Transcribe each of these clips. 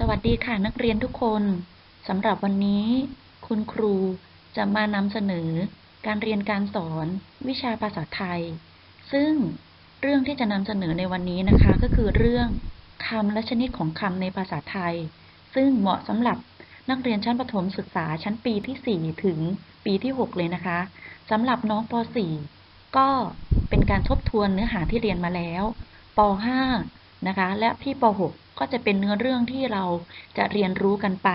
สวัสดีค่ะนักเรียนทุกคนสำหรับวันนี้ คุณครูจะมานำเสนอ การเรียนการสอนวิชาภาษาไทย ซึ่งเรื่องที่จะนำเสนอในวันนี้นะคะ ก็คือเรื่องคำและชนิดของคำในภาษาไทย ซึ่งเหมาะสำหรับนักเรียนชั้นประถมศึกษาชั้นปีที่ 4 ถึงปีที่ 6 เลยนะคะสำหรับน้องป .4 ก็เป็นการทบทวนเนื้อหาที่เรียนมาแล้วป .5 นะคะ และพี่ป .6 ก็จะเป็นเนื้อเรื่องที่เราจะเรียนรู้กันไป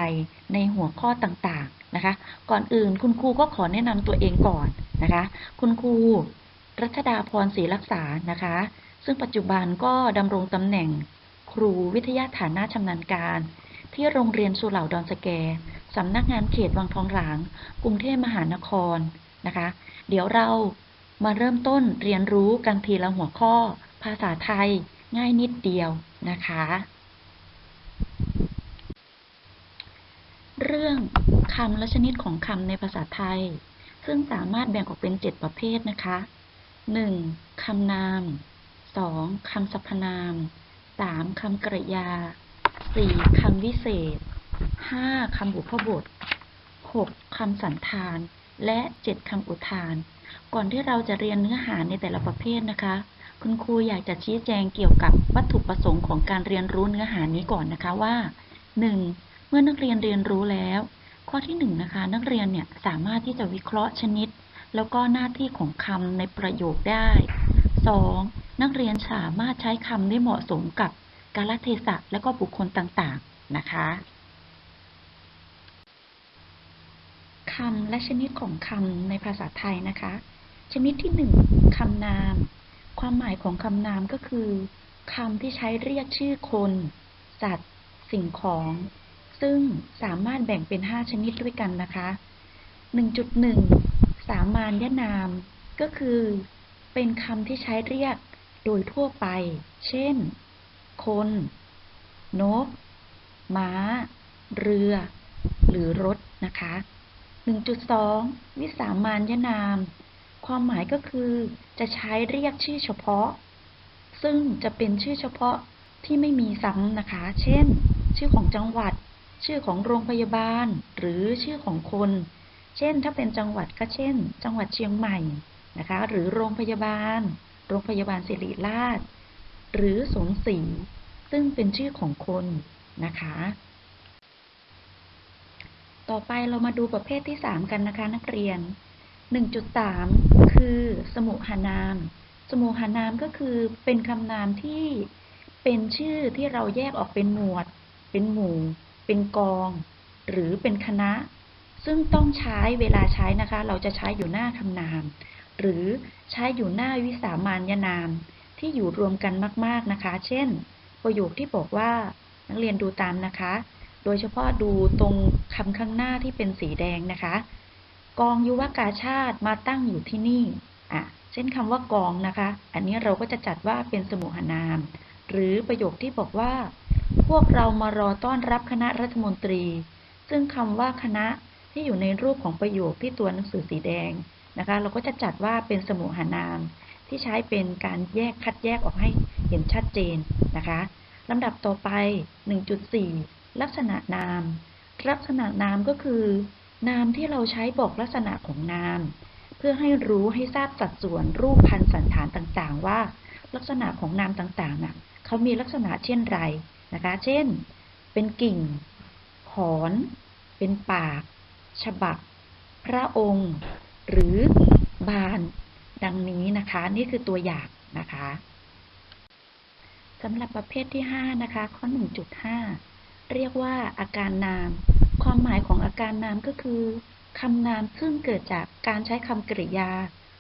ในหัวข้อต่างๆนะคะ ก่อนอื่นคุณครูก็ขอแนะนำตัวเองก่อนนะคะ คุณครูรัชดาพรศรีรักษานะคะ ซึ่งปัจจุบันก็ดำรงตำแหน่งครูวิทยาฐานะชำนาญการ ที่โรงเรียนสุเหร่าดอนสแกสำนักงานเขตวังทองหลาง กรุงเทพมหานครนะคะ เดี๋ยวเรามาเริ่มต้นเรียนรู้กันทีละหัวข้อ ภาษาไทย ง่ายนิดเดียวนะคะ เรื่องคำและชนิดของคำในภาษาไทย ซึ่งสามารถแบ่งออกเป็น 7 ประเภทนะคะ 1. คำนาม 2. คำสรรพนาม 3. คำกริยา 4. คำวิเศษ 5. คำบุพบท 6. คำสันธาน และ 7 คำอุทาน ก่อนที่เราจะเรียนเนื้อหาในแต่ละประเภทนะคะ คุณครูอยากจะชี้แจงเกี่ยวกับวัตถุประสงค์ของการเรียนรู้เนื้อหานี้ก่อนนะคะว่า 1. เมื่อนักเรียนเรียนรู้แล้ว ข้อที่หนึ่งนะคะ นักเรียนเนี่ยสามารถที่จะวิเคราะห์ชนิด แล้วก็หน้าที่ของคำในประโยคได้ 2. นักเรียนสามารถใช้คำได้เหมาะสมกับกาลเทศะและก็บุคคลต่างๆนะคะคำและชนิดของคำในภาษาไทยนะคะ ชนิดที่หนึ่งคำนาม ความหมายของคำนามก็คือคำที่ใช้เรียกชื่อคนสัตว์ สิ่งของ ซึ่งสามารถแบ่งเป็น 5 ชนิดด้วยกันนะคะ 1.1 สามานยนาม ก็คือ เป็นคำที่ใช้เรียกโดยทั่วไป เช่น คน นก ม้า เรือ หรือรถนะคะ 1.2 วิสามานยนาม ความหมายก็คือจะใช้เรียกชื่อเฉพาะ ซึ่งจะเป็นชื่อเฉพาะที่ไม่มีซ้ำนะคะ เช่น ชื่อของจังหวัด ชื่อของโรงพยาบาล หรือชื่อของคน เช่น ถ้าเป็นจังหวัดก็เช่น จังหวัดเชียงใหม่นะคะ หรือโรงพยาบาล โรงพยาบาลศิริราช หรือสมศรีซึ่งเป็นชื่อของคนนะคะ ต่อไปเรามาดูประเภทที่ 3 กันนะคะนักเรียน 1.3 คือสมุหานาม สมุหานามก็คือเป็นคำนามที่เป็นชื่อที่เราแยกออกเป็นหมวด เป็นหมู่ เป็นกอง หรือเป็นคณะ ซึ่งต้องใช้เวลาใช้นะคะ เราจะใช้อยู่หน้าคำนาม หรือใช้อยู่หน้าวิสามานยนามที่อยู่รวมกันมาก ๆนะคะ เช่น ประโยคที่บอกว่านักเรียนดูตามนะคะ โดยเฉพาะดูตรงคำข้างหน้าที่เป็นสีแดงนะคะ กองยุวกาชาติมาตั้งอยู่ที่นี่อะเช่นคำว่ากองนะคะ อันนี้เราก็จะจัดว่าเป็นสมุหนาม หรือประโยคที่บอกว่า พวกเรามารอต้อนรับคณะรัฐมนตรี ซึ่งคำว่าคณะที่อยู่ในรูปของประโยคที่ตัวหนังสือสีแดงนะคะ เราก็จะจัดว่าเป็นสมุหนาม ที่ใช้เป็นการแยกคัดแยกออกให้เห็นชัดเจนนะคะลำดับต่อไป 1.4 ลักษณะนาม ลักษณะนามก็คือ นามที่เราใช้บอกลักษณะของนาม เพื่อให้รู้ให้ทราบสัดส่วนรูปพันสันฐานต่างๆ ว่า ลักษณะของนามต่างๆน่ะเขามีลักษณะเช่นไรนะคะ เช่น เป็นกิ่ง ขอน เป็นปาก ฉบับพระองค์ หรือบาน ดังนี้นะคะ นี่คือตัวอย่างนะคะสำหรับประเภทที่ 5 นะคะ ข้อ 1.5 เรียกว่าอาการนาม ความหมายของอาการนามก็คือคำนามซึ่งเกิดจากการใช้คำกริยา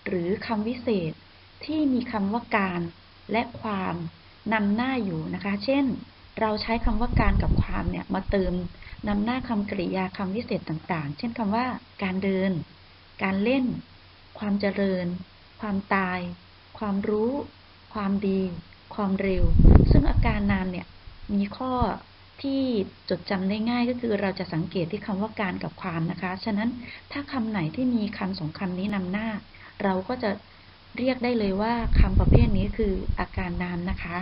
หรือคำวิเศษ ที่มีคำว่าการและความนำหน้าอยู่นะคะ เช่น เราใช้คำว่าการกับความเนี่ยมาเติมนำหน้าคำกริยาคำวิเศษต่างๆ เช่นคำว่า การเดิน การเล่น ความเจริญ ความตาย ความรู้ ความดี ความเร็ว ซึ่งอาการนามเนี่ยมีข้อ ที่จดจำได้ง่ายก็คือเราจะสังเกตที่คำว่าการกับความนะคะ ฉะนั้นถ้าคำไหนที่มีคำสองคำนี้นำหน้า เราก็จะเรียกได้เลยว่าคำประเภทนี้คืออาการนามนะคะ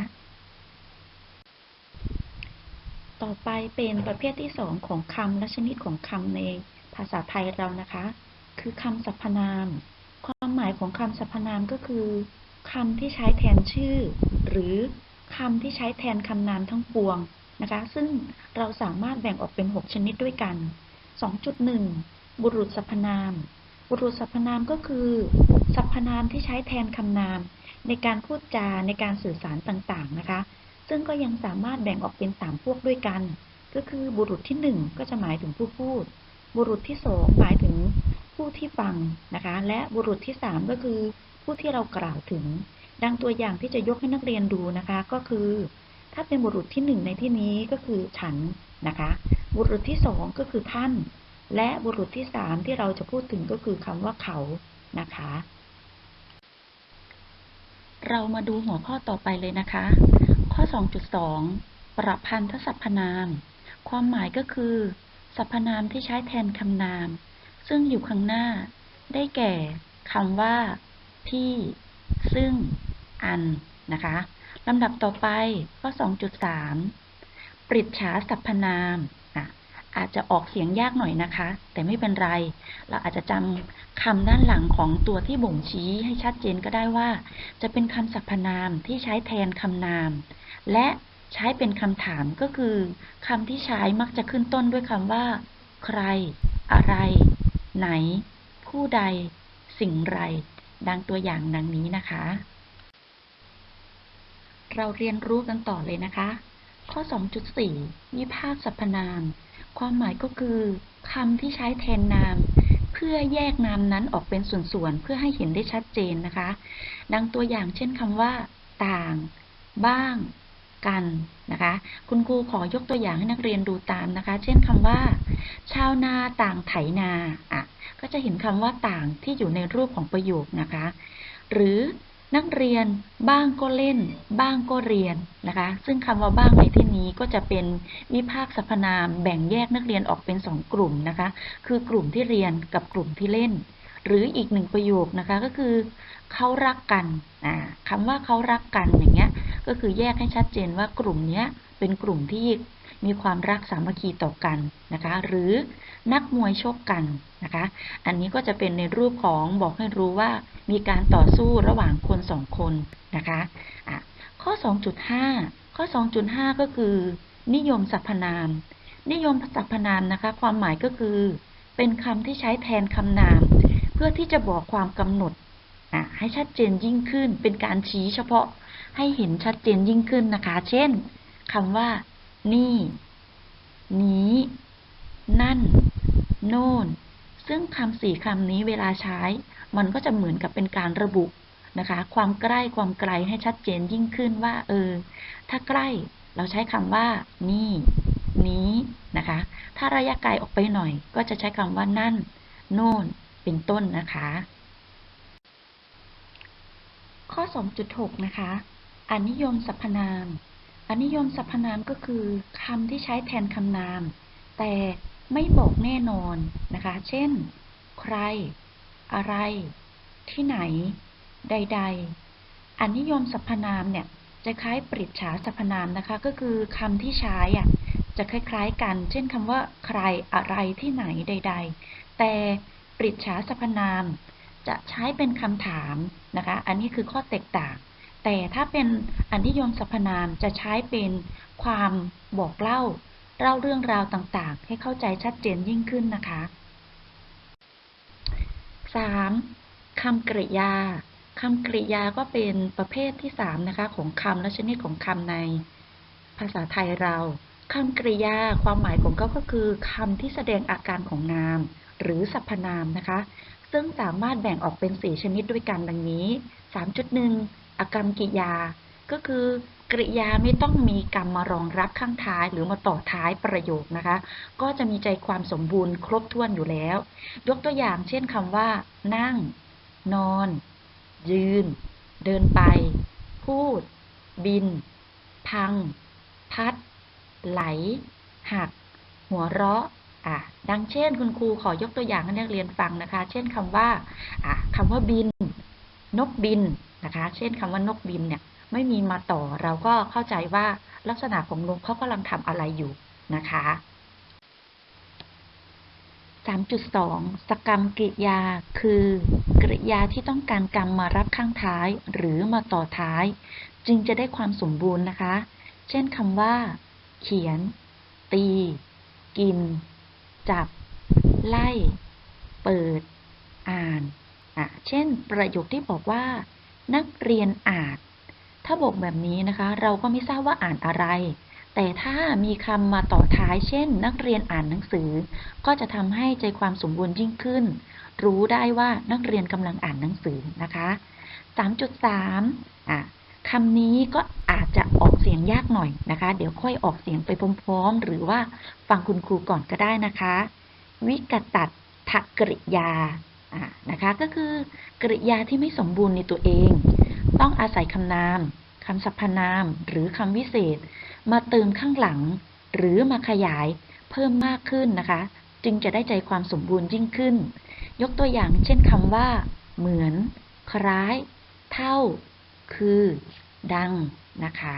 ต่อไปเป็นประเภทที่สองของคำและชนิดของคำในภาษาไทยเรานะคะ คือคำสรรพนาม ความหมายของคำสรรพนามก็คือคำที่ใช้แทนชื่อ หรือคำที่ใช้แทนคำนามทั้งปวง นะคะ ซึ่งเราสามารถแบ่งออกเป็น 6 ชนิดด้วยกัน 2.1 บุรุษสรรพนาม บุรุษสรรพนามก็คือสรรพนามที่ใช้แทนคำนาม ในการพูดจาในการสื่อสารต่างๆนะคะ ซึ่งก็ยังสามารถแบ่งออกเป็น 3 พวกด้วยกัน ก็คือบุรุษที่ 1 ก็จะหมายถึงผู้พูด บุรุษที่ 2 หมายถึงผู้ที่ฟังนะคะ และบุรุษที่ 3 ก็คือผู้ที่เรากล่าวถึง ดังตัวอย่างที่จะยกให้นักเรียนดูนะคะ ก็คือ ถ้าเป็นบุรุษที่1ในที่นี้ก็คือฉันนะคะ บุรุษที่2ก็คือท่าน และบุรุษที่3ที่เราจะพูดถึงก็คือคำว่าเขานะคะ เรามาดูหัวข้อต่อไปเลยนะคะ ข้อ 2.2 ประพันธสรรพนาม ความหมายก็คือ สรรพนามที่ใช้แทนคำนาม ซึ่งอยู่ข้างหน้า ได้แก่คำว่า ที่ ซึ่ง อันนะคะ ลำดับต่อไปข้อ 2.3 ปริจฉาสรรพนามอะอาจจะออกเสียงยากหน่อยนะคะ แต่ไม่เป็นไร เราอาจจะจำคำด้านหลังของตัวที่บ่งชี้ให้ชัดเจนก็ได้ว่า จะเป็นคำสรรพนามที่ใช้แทนคำนาม และใช้เป็นคำถามก็คือคำที่ใช้มักจะขึ้นต้นด้วยคำว่า ใคร อะไร ไหน ผู้ใด สิ่งไร ดังตัวอย่างดังนี้นะคะ เราเรียนรู้กันต่อเลยนะคะ ข้อ 2.4 วิพากษ์สรรพนาม ความหมายก็คือคำที่ใช้แทนนาม เพื่อแยกนามนั้นออกเป็นส่วนๆ เพื่อให้เห็นได้ชัดเจนนะคะ ดังตัวอย่างเช่นคำว่า ต่าง บ้าง กันนะคะ คุณครูขอยกตัวอย่างให้นักเรียนดูตามนะคะ เช่นคำว่า ชาวนาต่างไถนาอะก็จะเห็นคำว่าต่างที่อยู่ในรูปของประโยคนะคะ หรือ นักเรียนบ้างก็เล่น บ้างก็เรียนนะคะ ซึ่งคำว่าบ้างในที่นี้ก็จะเป็นวิพากษ์สรรพนามแบ่งแยกนักเรียนออกเป็นสองกลุ่มนะคะ คือกลุ่มที่เรียนกับกลุ่มที่เล่น หรืออีกหนึ่งประโยคนะคะก็คือเขารักกันอ่าคำว่าเขารักกันอย่างเงี้ยก็คือแยกให้ชัดเจนว่ากลุ่มเนี้ยเป็นกลุ่มที่ มีความรักสามัคคีต่อกันนะคะ หรือนักมวยชกกันนะคะ อันนี้ก็จะเป็นในรูปของบอกให้รู้ว่ามีการต่อสู้ระหว่างคนสองคนนะคะะข้อ 2.5 ข้อ 2.5 ก็คือ นิยมสรรพนาม นิยมสรรพนามนะคะ ความหมายก็คือ เป็นคำที่ใช้แทนคำนาม เพื่อที่จะบอกความกำหนดอะให้ชัดเจนยิ่งขึ้น เป็นการชี้เฉพาะให้เห็นชัดเจนยิ่งขึ้นนะคะ เช่นคำว่า นี่ นี้ นั่น โน่น ซึ่งคำสี่คำนี้เวลาใช้ มันก็จะเหมือนกับเป็นการระบุนะคะ ความใกล้ความไกลให้ชัดเจนยิ่งขึ้นว่า เออ ถ้าใกล้เราใช้คำว่า นี่ นี้นะคะ ถ้าระยะไกลออกไปหน่อย ก็จะใช้คำว่านั่น โน่น เป็นต้นนะคะ ข้อ 2.6 นะคะอนิยมสรรพนาม อนิยมสรรพนามก็คือคำที่ใช้แทนคำนาม แต่ไม่บอกแน่นอนนะคะ เช่น ใคร อะไร ที่ไหน ใด ๆ อนิยมสรรพนามเนี่ย จะคล้ายปริจฉาสรรพนามนะคะ ก็คือคำที่ใช้อะจะคล้ายๆกัน เช่นคำว่า ใคร อะไร ที่ไหน ใด ๆ แต่ปริจฉาสรรพนาม จะใช้เป็นคำถามนะคะ อันนี้คือข้อแตกต่าง แต่ถ้าเป็นอนิยมสรรพนามจะใช้เป็นความบอกเล่า เล่าเรื่องราวต่างๆ ให้เข้าใจชัดเจนยิ่งขึ้นนะคะ 3. คำกริยาคำกริยาก็เป็นประเภทที่ 3 นะคะ ของคำและชนิดของคำในภาษาไทยเราคำกริยาความหมายของเขาก็คือคำที่แสดงอาการของนาม หรือสรรพนามนะคะ ซึ่งสามารถแบ่งออกเป็น 4 ชนิดด้วยกันดังนี้ 3.1 อกรรมกิยา ก็คือกริยาไม่ต้องมีกรรมมารองรับข้างท้ายหรือมาต่อท้ายประโยคนะคะ ก็จะมีใจความสมบูรณ์ครบถ้วนอยู่แล้ว ยกตัวอย่างเช่นคำว่า นั่ง นอน ยืน เดินไป พูด บิน พัง พัด ไหล หัก หัวเราะอะดังเช่นคุณครูขอยกตัวอย่างให้นักเรียนฟังนะคะ เช่นคำว่าอะคำว่าบิน นกบิน นะคะ เช่นคำว่านกบินเนี่ยไม่มีมาต่อเราก็เข้าใจว่าลักษณะของนกเขากำลังทำอะไรอยู่นะคะ 3.2 สกรรมกริยา คือกริยาที่ต้องการกรรมมารับข้างท้ายหรือมาต่อท้าย จึงจะได้ความสมบูรณ์นะคะ เช่นคำว่า เขียน ตี กิน จับ ไล่ เปิด อ่านอะเช่นประโยคที่บอกว่า นักเรียนอ่านถ้าบอกแบบนี้นะคะ เราก็ไม่ทราบว่าอ่านอะไร แต่ถ้ามีคำมาต่อท้ายเช่น นักเรียนอ่านหนังสือ ก็จะทำให้ใจความสมบูรณ์ยิ่งขึ้น รู้ได้ว่านักเรียนกำลังอ่านหนังสือนะคะ 3.3อะคำนี้ก็อาจจะออกเสียงยากหน่อยนะคะ เดี๋ยวค่อยออกเสียงไปพร้อมๆ หรือว่าฟังคุณครูก่อนก็ได้นะคะ วิกตัดทกริยา นะคะก็คือกริยาที่ไม่สมบูรณ์ในตัวเอง ต้องอาศัยคำนามคำสรรพนาม หรือคำวิเศษ มาเติมข้างหลัง หรือมาขยายเพิ่มมากขึ้นนะคะ จึงจะได้ใจความสมบูรณ์ยิ่งขึ้น ยกตัวอย่างเช่นคำว่า เหมือน คล้าย เท่า คือ ดังนะคะ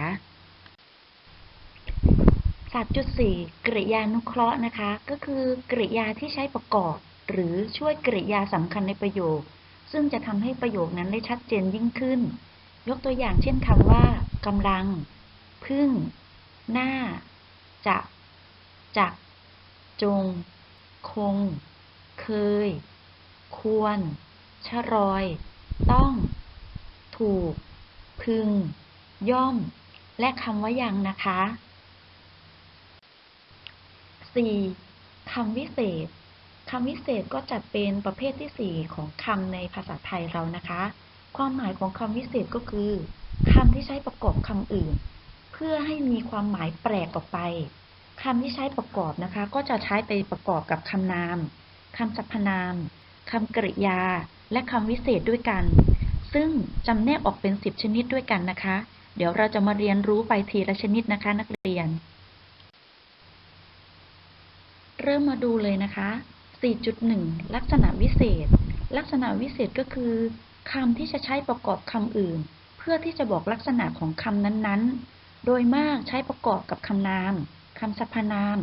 3.4กริยานุเคราะห์นะคะ ก็คือกริยาที่ใช้ประกอบ หรือช่วยกริยาสำคัญในประโยค ซึ่งจะทำให้ประโยคนั้นได้ชัดเจนยิ่งขึ้น ยกตัวอย่างเช่นคำว่ากำลัง พึ่ง หน้า จะจัก จง คง เคย ควร ชรอย ต้อง ถูก พึง ย่อม และคำว่ายังนะคะ 4. คำวิเศษ คำวิเศษก็จัดเป็นประเภทที่ 4 ของคำในภาษาไทยเรานะคะ ความหมายของคำวิเศษก็คือคำที่ใช้ประกอบคำอื่น เพื่อให้มีความหมายแปลกออกไปคำที่ใช้ประกอบนะคะ ก็จะใช้ไปประกอบกับคำนามคำสรรพนามคำกริยา และคำวิเศษด้วยกัน ซึ่งจำแนกออกเป็น 10 ชนิดด้วยกันนะคะ เดี๋ยวเราจะมาเรียนรู้ไปทีละชนิดนะคะ นักเรียน เริ่มมาดูเลยนะคะ 4.1 ลักษณะวิเศษ ลักษณะวิเศษก็คือคำที่จะใช้ประกอบคำอื่น เพื่อที่จะบอกลักษณะของคำนั้นๆ โดยมากใช้ประกอบกับคำนามคำสรรพนาม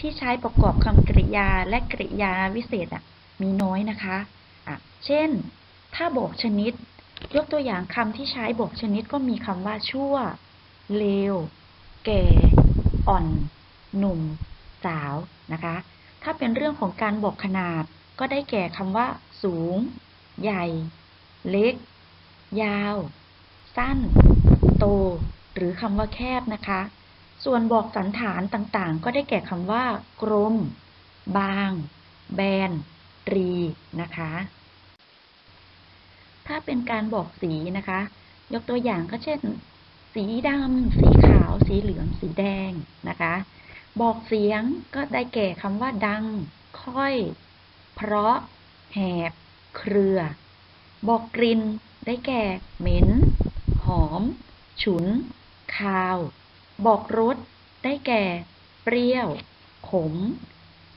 ที่ใช้ประกอบคำกริยาและกริยาวิเศษอะมีน้อยนะคะอะเช่น ถ้าบอกชนิด ยกตัวอย่างคำที่ใช้บอกชนิดก็มีคำว่าชั่ว เลว แก่ อ่อน หนุ่ม สาวนะคะ ถ้าเป็นเรื่องของการบอกขนาด ก็ได้แก่คำว่า สูง ใหญ่ เล็ก ยาว สั้น โต หรือคำว่าแคบนะคะ ส่วนบอกสันฐานต่างๆ ก็ได้แก่คำว่า กลม บาง แบน รี นะคะ ถ้าเป็นการบอกสีนะคะ ยกตัวอย่างก็เช่น สีดำ สีขาว สีเหลือง สีแดงนะคะ บอกเสียงก็ได้แก่คำว่าดัง ค่อย เพราะ แหบ เครือ บอกกลิ่นได้แก่ เหม็น หอม ฉุน คาว บอกรสได้แก่ เปรี้ยว ขม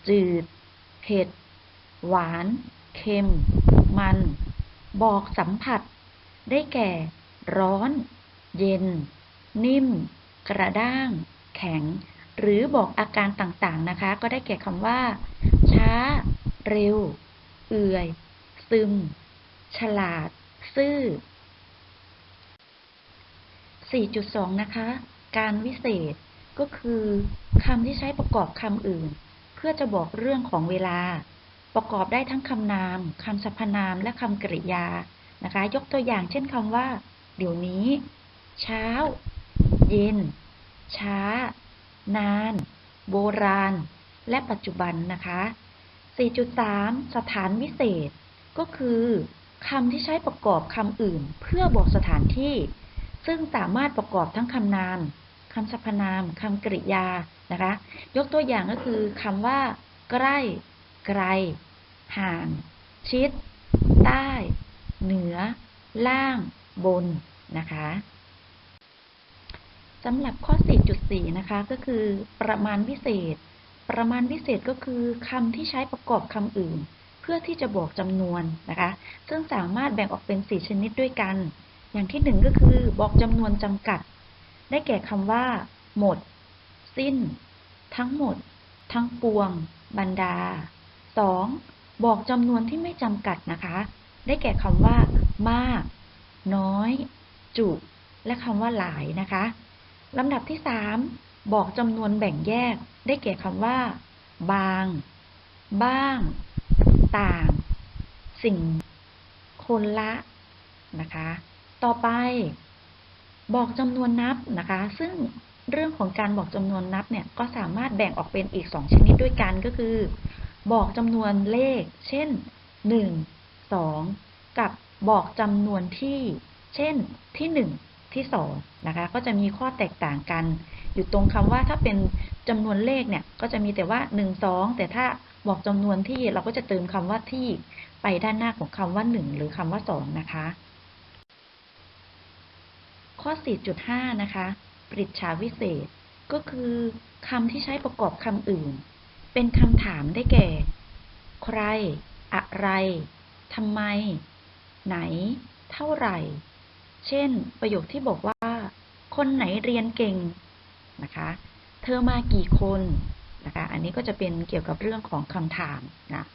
จืด เผ็ด หวาน เค็ม มัน บอกสัมผัส ได้แก่ ร้อน เย็น นิ่ม กระด้าง แข็ง หรือบอกอาการต่างๆนะคะ ก็ได้แก่คำว่า ช้า เร็ว เอื่อย ซึม ฉลาด ซื่อ 4.2 นะคะ การวิเศษก็คือคำที่ใช้ประกอบคำอื่น เพื่อจะบอกเรื่องของเวลา ประกอบได้ทั้งคำนามคำสรรพนามและคำกริยานะคะ ยกตัวอย่างเช่นคำว่า เดี๋ยวนี้ เช้า เย็น ช้า นาน โบราณ และปัจจุบันนะคะ 4.3 สถานวิเศษ ก็คือคำที่ใช้ประกอบคำอื่น เพื่อบอกสถานที่ ซึ่งสามารถประกอบทั้งคำนามคำสรรพนามคำกริยานะคะ ยกตัวอย่างก็คือคำว่า ใกล้ ไกล ห่าง ชิด ใต้ เหนือ ล่าง บนนะคะำหรับข้อ 4.4 นะคะ ก็คือประมาณวิเศษ ประมาณวิเศษก็คือคำที่ใช้ประกอบคำอื่น เพื่อที่จะบอกจำนวนนะคะ ซึ่งสามารถแบ่งออกเป็น 4 ชนิดด้วยกัน อย่างที่ 1 ก็คือบอกจำนวนจำกัด ได้แก่คำว่า หมด สิ้น ทั้งหมด ทั้งปวง บรรดา 2. บอกจำนวนที่ไม่จำกัดนะคะ ได้แก่คำว่า มาก น้อย จุ และคำว่าหลายนะคะ ลำดับที่3บอกจำนวนแบ่งแยกได้แก่คำว่า บาง บ้าง ต่าง สิ่ง คนละนะคะ ต่อไป บอกจำนวนนับนะคะ ซึ่งเรื่องของการบอกจำนวนนับเนี่ยก็สามารถแบ่งออกเป็นอีก2ชนิดด้วยกันก็คือ บอกจำนวนเลข เช่น1 2กับบอกจำนวนที่ เช่นที่1 ที่2นะคะก็จะมีข้อแตกต่างกัน อยู่ตรงคำว่าถ้าเป็นจำนวนเลขเนี่ยก็จะมีแต่ว่า 1 2 แต่ถ้าบอกจำนวนที่เราก็จะเติมคำว่าที่ไปด้านหน้าของคำว่า 1 หรือคำว่า 2 นะคะ ข้อ 4.5 นะคะปริจฉาวิเศษ ก็คือคำที่ใช้ประกอบคำอื่น เป็นคำถามได้แก่ ใคร อะไร ทำไม ไหน เท่าไหร่ เช่น ประโยคที่บอกว่า คนไหนเรียนเก่งนะคะ เธอมากี่คนนะคะ อันนี้ก็จะเป็นเกี่ยวกับเรื่องของคำถามนะ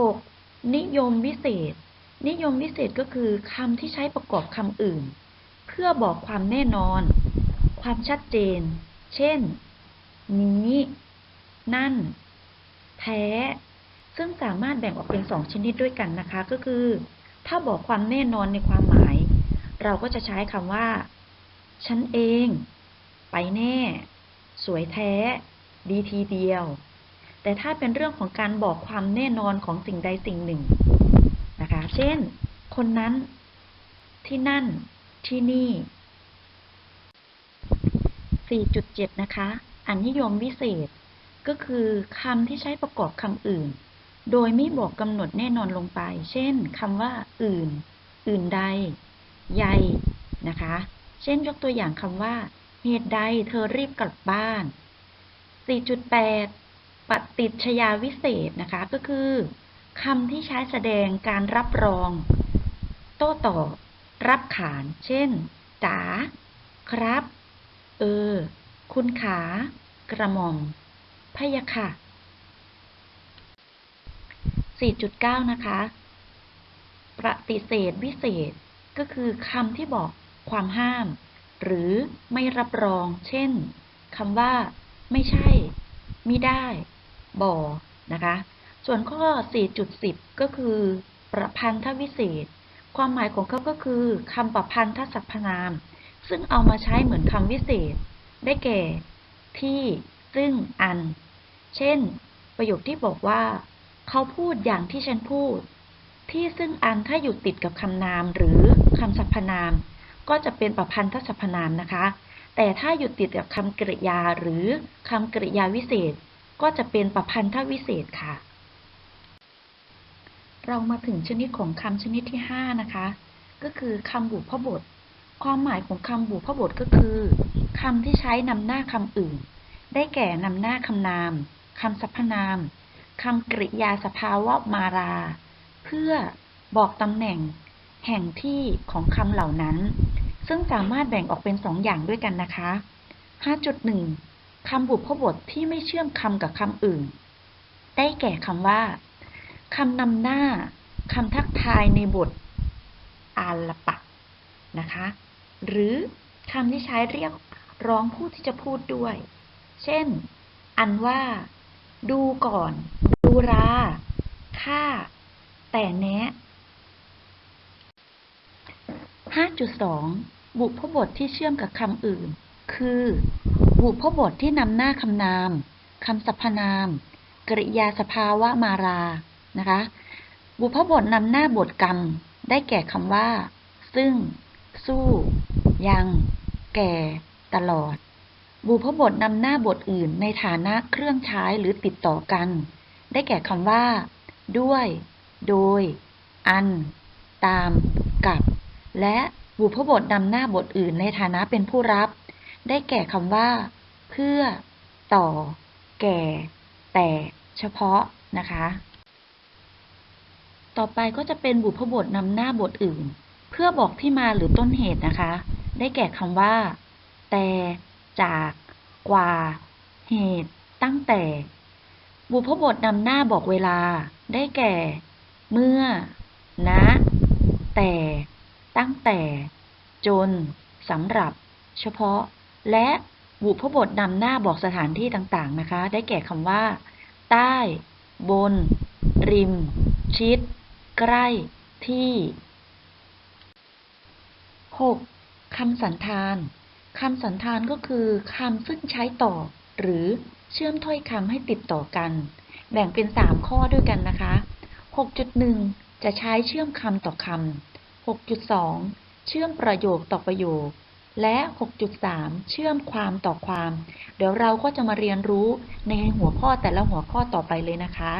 4.6 นิยมวิเศษ นิยมวิเศษก็คือคำที่ใช้ประกอบคำอื่น เพื่อบอกความแน่นอน ความชัดเจน เช่น นี้ นั่น แท้ ซึ่งสามารถแบ่งออกเป็นสองชนิดด้วยกันนะคะ ก็คือ ถ้าบอกความแน่นอนในความหมาย เราก็จะใช้คำว่า ฉันเอง ไปแน่ สวยแท้ ดีทีเดียว แต่ถ้าเป็นเรื่องของการบอกความแน่นอนของสิ่งใดสิ่งหนึ่งนะคะ เช่น คนนั้น ที่นั่น ที่นี่ 4.7 นะคะ อันนิยมวิเศษ ก็คือคำที่ใช้ประกอบคำอื่น โดยไม่บอกกำหนดแน่นอนลงไป เช่นคำว่า อื่น อื่นใด ใยนะคะ เช่นยกตัวอย่างคำว่า เหตุใดเธอรีบกลับบ้าน 4.8 ปฏิจชยาวิเศษนะคะ ก็คือคำที่ใช้แสดงการรับรอง โต้ตอบ รับขาน เช่นจ๋าครับ เออ คุณขา กระหม่อมพยะค่ะ 4.9 นะคะ ปฏิเสธวิเศษ ก็คือคำที่บอกความห้าม หรือไม่รับรอง เช่นคำว่า ไม่ใช่มิได้ บ่นะคะ ส่วนข้อ 4.10 ก็คือ ประพันธวิเศษ ความหมายของเขาก็คือคำประพันธสรรพนาม ซึ่งเอามาใช้เหมือนคำวิเศษ ได้แก่ ที่ ซึ่ง อัน เช่น ประโยคที่บอกว่า เขาพูดอย่างที่ฉันพูด ที่ซึ่งอันถ้าอยู่ติดกับคำนามหรือคำสรรพนาม ก็จะเป็นประพันธสรรพนามนะคะ แต่ถ้าอยู่ติดกับคำกริยาหรือคำกริยาวิเศษ ก็จะเป็นประพันธวิเศษค่ะ เรามาถึงชนิดของคำชนิดที่ 5 นะคะ ก็คือคำบุพบท ความหมายของคำบุพบทก็คือคำที่ใช้นำหน้าคำอื่น ได้แก่นำหน้าคำนามคำสรรพนามคำกริยาสภาวะมารา พื่อบอกตำแหน่งแห่งที่ของคำเหล่านั้น ซึ่งสามารถแบ่งออกเป็นสองอย่างด้วยกันนะคะ 5.1 คำบุพบทที่ไม่เชื่อมคำกับคำอื่น ได้แก่คำว่าคำนำหน้าคำทักทายในบทอาลปะนะคะ หรือคำที่ใช้เรียกร้องผู้ที่จะพูดด้วย เช่น อันว่า ดูก่อน ดูราค่า แต่แนะ 5.2 บุพบทที่เชื่อมกับคำอื่น คือ บุพบทที่นำหน้าคำนาม คำสรรพนาม กริยาสภาวะมารา นะคะ บุพบทนำหน้าบทกรรม ได้แก่คำว่า ซึ่ง สู้ ยัง แก่ ตลอด บุพบทนำหน้าบทอื่นในฐานะเครื่องใช้หรือติดต่อกัน ได้แก่คำว่า ด้วย โดย อัน ตาม กับ และบุพบทนำหน้าบทอื่นในฐานะเป็นผู้รับ ได้แก่คำว่า เพื่อ ต่อ แก่ แต่ เฉพาะ นะคะ ต่อไปก็จะเป็นบุพบทนำหน้าบทอื่น เพื่อบอกที่มาหรือต้นเหตุนะคะ ได้แก่คำว่า แต่ จาก กว่า เหตุ ตั้งแต่ บุพบทนำหน้าบอกเวลา ได้แก่ เมื่อ ณ แต่ ตั้งแต่ จน สำหรับ เฉพาะ และบุพบทนำหน้าบอกสถานที่ต่างๆนะคะ ได้แก่คำว่า ใต้ บน ริม ชิด ใกล้ ที่ 6. คำสันธานคำสันธานก็คือคำซึ่งใช้ต่อ หรือเชื่อมถ้อยคำให้ติดต่อกัน แบ่งเป็น 3 ข้อด้วยกันนะคะ 6.1 จะใช้เชื่อมคำต่อคำ 6.2 เชื่อมประโยคต่อประโยค และ 6.3 เชื่อมความต่อความ เดี๋ยวเราก็จะมาเรียนรู้ในหัวข้อแต่ละหัวข้อต่อไปเลยนะคะ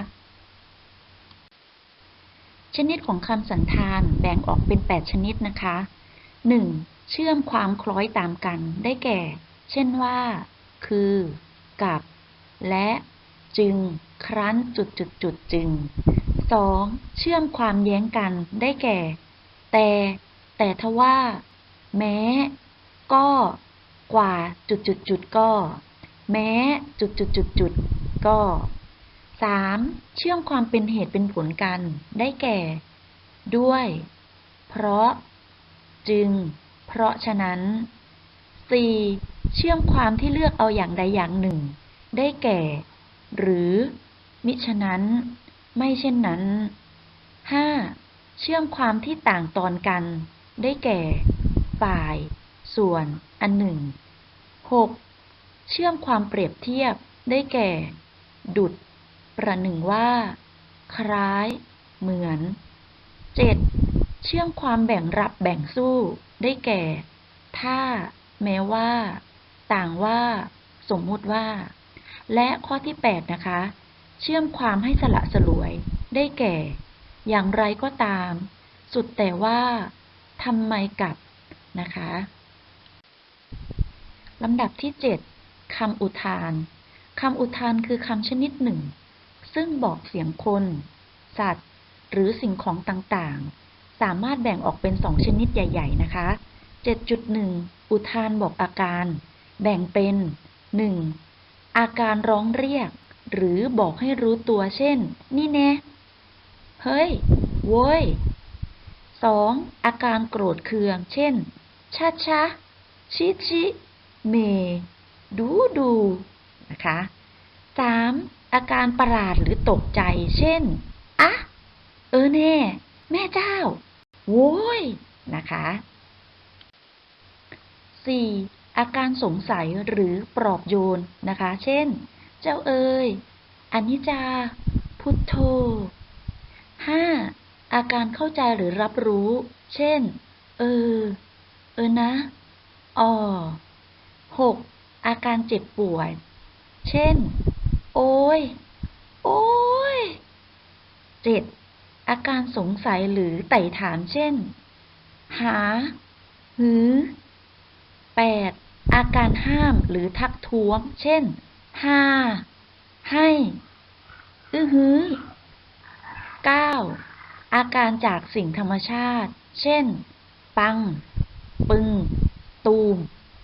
ชนิดของคำสันธานแบ่งออกเป็น 8 ชนิดนะคะ 1. เชื่อมความคล้อยตามกัน ได้แก่ เช่นว่า คือ กับ และ จึง ครั้นจุดจุดจุดจึง 2. เชื่อมความแย้งกันได้แก่ แต่ แต่ทว่า แม้ ก็ กว่าจุดจุดจุดก็ แม้ จุดจุดจุดจุดก็ 3. เชื่อมความเป็นเหตุเป็นผลกัน ได้แก่ ด้วย เพราะ จึง เพราะฉะนั้น 4. เชื่อมความที่เลือกเอาอย่างใดอย่างหนึ่ง ได้แก่ หรือ มิฉะนั้น ไม่เช่นนั้น 5. เชื่อมความที่ต่างตอนกัน ได้แก่ ฝ่าย ส่วน อันหนึ่ง 6. เชื่อมความเปรียบเทียบ ได้แก่ ดุด ประหนึ่งว่า คล้าย เหมือน 7. เชื่อมความแบ่งรับแบ่งสู้ ได้แก่ ถ้า แม้ว่า ต่างว่า สมมุติว่า และข้อที่ 8 นะคะ เชื่อมความให้สละสลวย ได้แก่ อย่างไรก็ตาม สุดแต่ว่าทำไมกับนะคะลำดับที่ 7คำอุทานคำอุทานคือคำชนิดหนึ่ง ซึ่งบอกเสียงคน สัตว์ หรือสิ่งของต่างๆ สามารถแบ่งออกเป็นสองชนิดใหญ่ ๆ นะคะ 7.1 อุทานบอกอาการ แบ่งเป็น 1. อาการร้องเรียก หรือบอกให้รู้ตัวเช่น นี่แน่เฮ้ย โว้ย 2. อาการโกรธเคือง เช่นชะชะชิชิเม ดูดูนะคะ 3. อาการประหลาดหรือตกใจ เช่น อะเออแน่ แม่เจ้า โว้ย นะคะ 4. อาการสงสัยหรือปลอบโยนนะคะ เช่น เจ้าเอ๋ยอนิจจา พุทโธ 5. อาการเข้าใจหรือรับรู้ เช่น เออ เออนะอ๋อ 6. อาการเจ็บป่วย เช่น โอ้ย โอ้ย 7. อาการสงสัยหรือไต่ถาม เช่น หา หือ 8. อาการห้ามหรือทักท้วง เช่น ห้าให้อื้อหือ 9. อาการจากสิ่งธรรมชาติ เช่น ปัง ปึง ตูม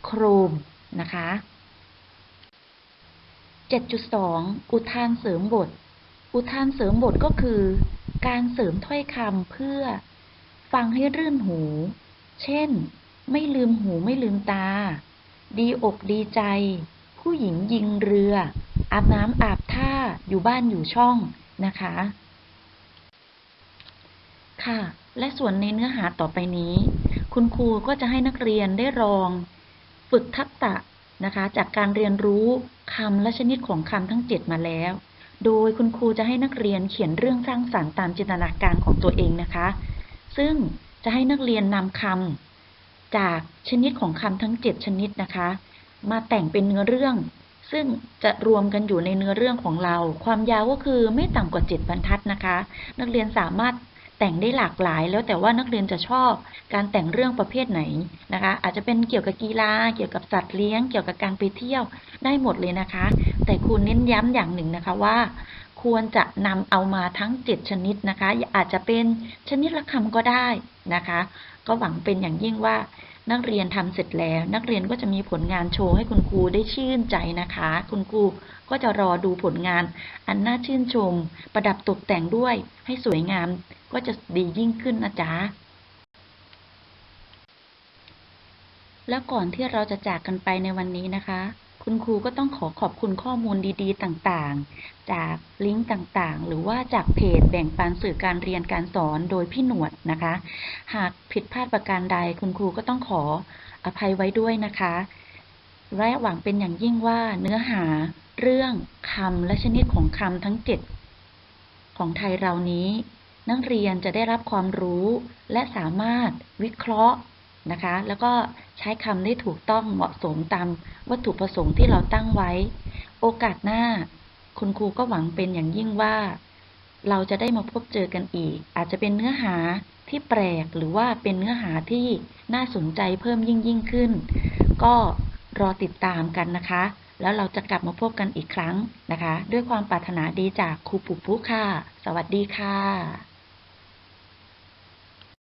โครม นะคะ 7.2 อุทานเสริมบท อุทานเสริมบทก็คือ การเสริมถ้อยคำเพื่อ ฟังให้รื่นหู เช่น ไม่ลืมหูไม่ลืมตา ดีอกดีใจ ผู้หญิงยิงเรือ อาบน้ำอาบท่าอยู่บ้านอยู่ช่องนะคะ ค่ะ และส่วนในเนื้อหาต่อไปนี้ คุณครูก็จะให้นักเรียนได้ลอง ฝึกทักษะนะคะ จากการเรียนรู้คำและชนิดของคำทั้ง7มาแล้ว โดยคุณครูจะให้นักเรียนเขียนเรื่องสร้างสรรค์ตามจินตนาการของตัวเองนะคะ ซึ่งจะให้นักเรียนนำคำจากชนิดของคำทั้ง 7 ชนิดนะคะ มาแต่งเป็นเนื้อเรื่อง ซึ่งจะรวมกันอยู่ในเนื้อเรื่องของเรา ความยาวก็คือไม่ต่ำกว่า7บรรทัดนะคะ นักเรียนสามารถแต่งได้หลากหลาย แล้วแต่ว่านักเรียนจะชอบการแต่งเรื่องประเภทไหนนะคะ อาจจะเป็นเกี่ยวกับกีฬา เกี่ยวกับสัตว์เลี้ยง เกี่ยวกับการไปเที่ยวได้หมดเลยนะคะ แต่ครูเน้นย้ำอย่างหนึ่งนะคะว่าควรจะนำเอามาทั้ง 7 ชนิดนะคะ อาจจะเป็นชนิดละคำก็ได้นะคะ ก็หวังเป็นอย่างยิ่งว่า นักเรียนทำเสร็จแล้ว นักเรียนก็จะมีผลงานโชว์ให้คุณครูได้ชื่นใจนะคะ คุณครูก็จะรอดูผลงาน อันน่าชื่นชม ประดับตกแต่งด้วยให้สวยงาม ก็จะดียิ่งขึ้นนะจ๊ะแล้วก่อนที่เราจะจากกันไปในวันนี้นะคะ คุณครูก็ต้องขอขอบคุณข้อมูลดี ๆ ต่างๆ จากลิงก์ต่างๆ หรือว่าจากเพจแบ่งปันสื่อการเรียนการสอนโดยพี่หนวดนะคะ หากผิดพลาดประการใดคุณครูก็ต้องขออภัยไว้ด้วยนะคะ และหวังเป็นอย่างยิ่งว่าเนื้อหาเรื่องคำและชนิดของคำทั้งเจ็ดของไทยเรานี้ นักเรียนจะได้รับความรู้และสามารถวิเคราะห์นะคะ แล้วก็ใช้คำได้ถูกต้องเหมาะสมตามวัตถุประสงค์ที่เราตั้งไว้ โอกาสหน้า คุณครูก็หวังเป็นอย่างยิ่งว่า เราจะได้มาพบเจอกันอีก อาจจะเป็นเนื้อหาที่แปลกหรือว่าเป็นเนื้อหาที่น่าสนใจเพิ่มยิ่งยิ่งขึ้น ก็รอติดตามกันนะคะ แล้วเราจะกลับมาพบกันอีกครั้งนะคะ ด้วยความปรารถนาดีจากครูปุปุค่ะ สวัสดีค่ะ